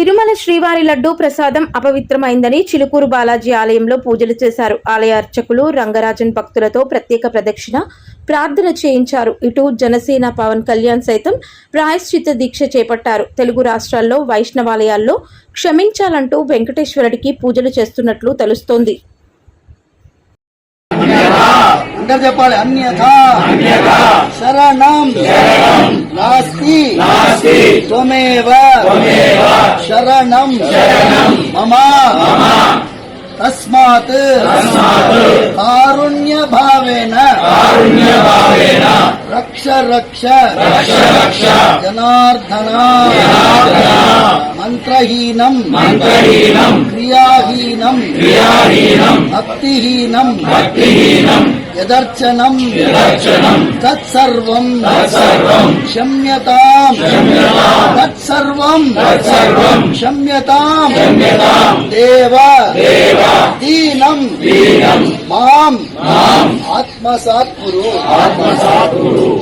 తిరుమల శ్రీవారి లడ్డూ ప్రసాదం అపవిత్రమైందని చిలుకూరు బాలాజీ ఆలయంలో పూజలు చేశారు. ఆలయ అర్చకులు రంగరాజన్ భక్తులతో ప్రత్యేక ప్రదక్షిణ ప్రార్థన చేయించారు. ఇటు జనసేన పవన్ కళ్యాణ్ సైతం ప్రాయశ్చిత్త దీక్ష చేపట్టారు. తెలుగు రాష్ట్రాల్లో వైష్ణవాలయాల్లో క్షమించాలంటూ వెంకటేశ్వరుడికి పూజలు చేస్తున్నట్లు తెలుస్తోంది. అందరు చెప్పాలి. అన్యథా శరణం నాస్తి త్వమేవ శరణం మమ తస్మాత్ కారుణ్య భావేన రక్ష రక్ష జనార్దన మంత్రహీనం క్రియాహీనం భక్తిహీనం యదర్చనం తత్సర్వం క్షమ్యతాం తత్సర్వం క్షమ్యతాం దేవ దీనం మాం ఆత్మసాత్ కురు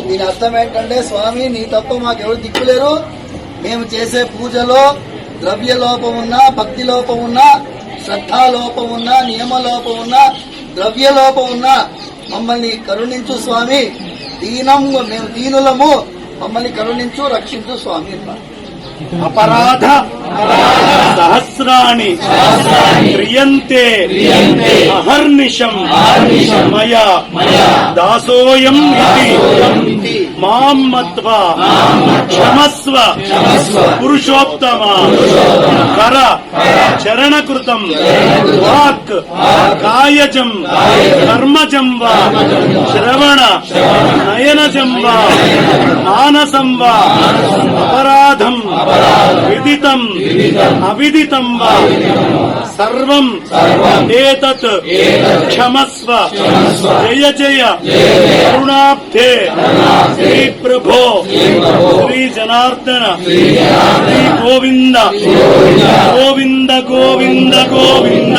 దీని అర్థం ఏంటంటే స్వామి నీ తప్ప మాకెవరు దిక్కులేరు మేము చేసే పూజలో ద్రవ్య లోపం ఉన్నా భక్తి లోపం ఉన్నా శ్రద్ధా లోపం ఉన్నా నియమ లోపం ఉన్నా ద్రవ్య లోపం ఉన్నా మమ్మల్ని కరుణించు స్వామి. దీనం మేము దీనులము. మమ్మల్ని కరుణించు రక్షించు స్వామి అన్నారు. అపరాధ. సహస్రాణి క్రియంతే అహర్నిశం మయా దాసోయం ఇది. మాం మత్వా క్షమస్వ. పురుషోత్తమా. కర చరణకృతం వాక్ కాయజం కర్మజం వా శ్రవణ నయనజం వా మానసం వా అపరాధం విదితం అవిదితం వా సర్వం ఏతత్ క్షమస్వ జయ జయ కరుణాబ్ధే శ్రీ ప్రభో జనార్దన శ్రీ గోవింద గోవింద గోవింద గోవింద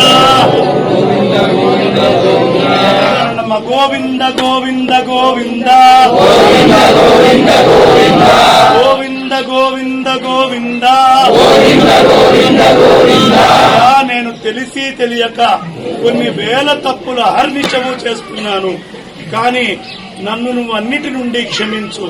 నమ గోవింద గోవింద గోవింద గోవింద గోవింద గోవింద అయ్యా, నేను తెలిసి తెలియక కొన్ని వేల తప్పులు అహర్నిశము చేస్తున్నాను. కానీ నన్ను నువ్వు అన్నిటి నుండి క్షమించు.